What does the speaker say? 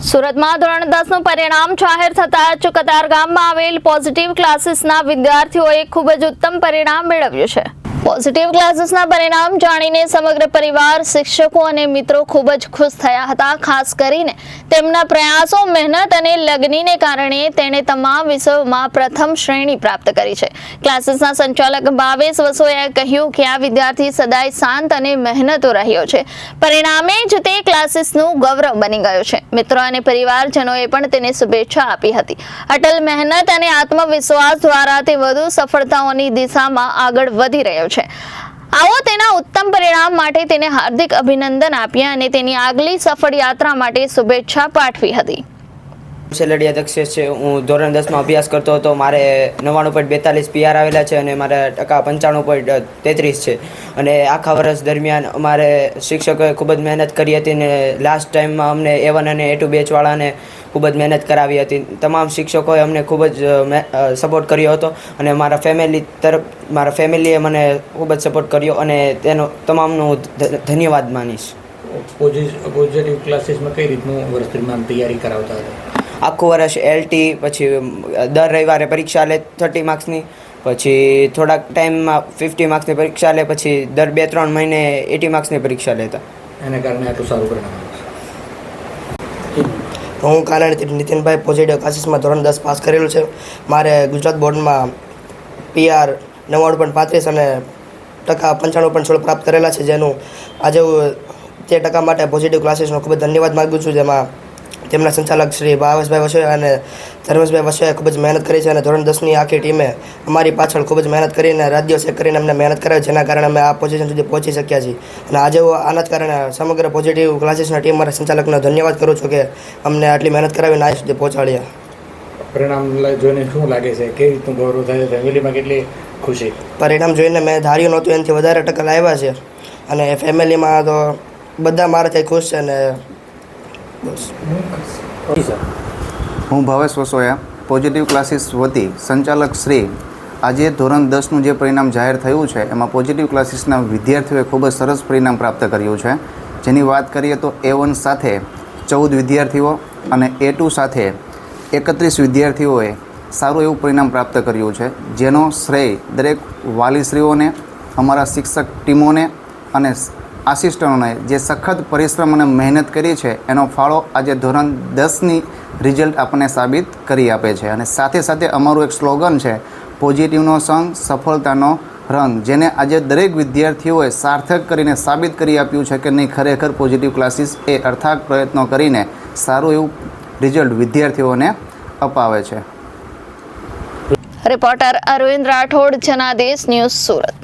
સુરતમાં ધોરણ દસનું પરિણામ જાહેર થતા ચુકતાર ગામમાં આવેલ પોઝિટિવ ક્લાસીસના વિદ્યાર્થીઓએ ખૂબ જ ઉત્તમ પરિણામ મેળવ્યું છે. પોઝિટિવ ક્લાસીસના પરિણામ જાણીને સમગ્ર પરિવાર, શિક્ષકો અને મિત્રો ખૂબ જ ખુશ થયા હતા, ખાસ કરીને તેમના પ્રયાસો, મહેનત અને લગ્નીને કારણે તેણે તમામ વિષયોમાં પ્રથમ શ્રેણી પ્રાપ્ત કરી છે. ક્લાસીસના સંચાલક ભાવેશ વસોયાએ કહ્યું કે આ વિદ્યાર્થી સદાય શાંત અને મહેનતો રહ્યો છે. પરિણામે જ તે ક્લાસીસનું ગૌરવ બની ગયો છે. મિત્રો અને પરિવારજનોએ પણ તેને શુભેચ્છા આપી હતી. અટલ મહેનત અને આત્મવિશ્વાસ દ્વારા તે વધુ સફળતાઓની દિશામાં આગળ વધી રહ્યો છે. આવો તેના ઉત્તમ પરિણામ માટે તેને હાર્દિક અભિનંદન આપ્યા અને તેની આગલી સફળ યાત્રા માટે શુભેચ્છા પાઠવી હતી. સેલડિયા દક્ષેશ છે, હું ધોરણ દસમાં અભ્યાસ કરતો હતો. મારે નવ્વાણું પોઈન્ટ બેતાલીસ પીઆર આવેલા છે અને મારા ટકા પંચાણું પોઈન્ટ તેત્રીસ છે. અને આખા વર્ષ દરમિયાન અમારે શિક્ષકોએ ખૂબ જ મહેનત કરી હતી ને લાસ્ટ ટાઈમમાં અમને એ વન અને એ ટુ બેચવાળાને ખૂબ જ મહેનત કરાવી હતી. તમામ શિક્ષકોએ અમને ખૂબ જ સપોર્ટ કર્યો હતો અને મારા ફેમિલી તરફ, મારા ફેમિલીએ મને ખૂબ જ સપોર્ટ કર્યો અને તેનો તમામનો ધન્યવાદ માનીશ. પોઝિટિવ ક્લાસીસમાં કઈ રીતનું વર્ષ દરમિયાન તૈયારી કરાવતા હતા? આખું વર્ષ એલટી પછી દર રવિવારે પરીક્ષા લે થર્ટી માર્ક્સની પછી થોડાક ટાઈમમાં ફિફ્ટી માર્ક્સની પરીક્ષા લે પછી દર બે ત્રણ મહિને એટી માર્ક્સની પરીક્ષા લેતા. એને કારણે આટલું સારું પરિણામ હું કાનાણી નીતિનભાઈ પોઝિટિવ ક્લાસીસમાં ધોરણ દસ પાસ કરેલું છે. મારે ગુજરાત બોર્ડમાં પીઆર નવ્વાણું પોઈન્ટ પાંત્રીસ અને ટકા પંચાણું પોઈન્ટ સોળ પ્રાપ્ત કરેલા છે જેનું આજે હું તે ટકા માટે પોઝિટિવ ક્લાસીસનો ખૂબ જ ધન્યવાદ માગું છું જેમાં તેમના સંચાલક શ્રી ભાવેશભાઈ વસોયા અને ધર્મેશભાઈ વસોયાએ ખૂબ જ મહેનત કરી છે અને ધોરણ દસની આખી ટીમે અમારી પાછળ ખૂબ જ મહેનત કરીને રાજ્યો દિવસ કરીને અમને મહેનત કરાવી જેના કારણે અમે આ પોઝિશન સુધી પહોંચી શક્યા છીએ. અને આજે હું આના જ કારણે સમગ્ર પોઝિટિવ ક્લાસીસના ટીમ મારા સંચાલકનો ધન્યવાદ કરું છું કે અમને આટલી મહેનત કરાવીને આ સુધી પહોંચાડ્યા. પરિણામ જોઈને શું લાગે છે? કેવી રીતનું ગૌરવ થાય ફેમિલીમાં કેટલી ખુશી? પરિણામ જોઈને મેં ધાર્યું નહોતું એનાથી વધારે ટકા લાવ્યા છે. અને ફેમિલીમાં તો બધા મારાથી ખુશ છે અને હું ભાવેશ વસોયા પોઝિટિવ ક્લાસીસ વતી સંચાલક શ્રી. આજે ધોરણ દસનું જે પરિણામ જાહેર થયું છે, એમાં પોઝિટિવ ક્લાસીસના વિદ્યાર્થીઓએ ખૂબ જ સરસ પરિણામ પ્રાપ્ત કર્યું છે. જેની વાત કરીએ તો એ વન સાથે ચૌદ વિદ્યાર્થીઓ અને એ ટુ સાથે એકત્રીસ વિદ્યાર્થીઓએ સારું એવું પરિણામ પ્રાપ્ત કર્યું છે. જેનો શ્રેય દરેક વાલીશ્રીઓને, અમારા શિક્ષક ટીમોને અને આસિસ્ટન્ટોને જે સખત પરિશ્રમ અને મહેનત કરી છે, એનો ફાળો આજે ધોરણ દસની રિઝલ્ટ આપણને સાબિત કરી આપે છે. અને સાથે સાથે અમારું એક સ્લોગન છે, પોઝિટિવનો સંગ, સફળતાનો રંગ જેને આજે દરેક વિદ્યાર્થીઓએ સાર્થક કરીને સાબિત કરી આપ્યું છે કે નહીં, ખરેખર પોઝિટિવ ક્લાસીસ એ અર્થાત પ્રયત્નો કરીને સારું એવું રિઝલ્ટ વિદ્યાર્થીઓને અપાવે છે. Reporter Arvind Rathod, Janadesh news Surat.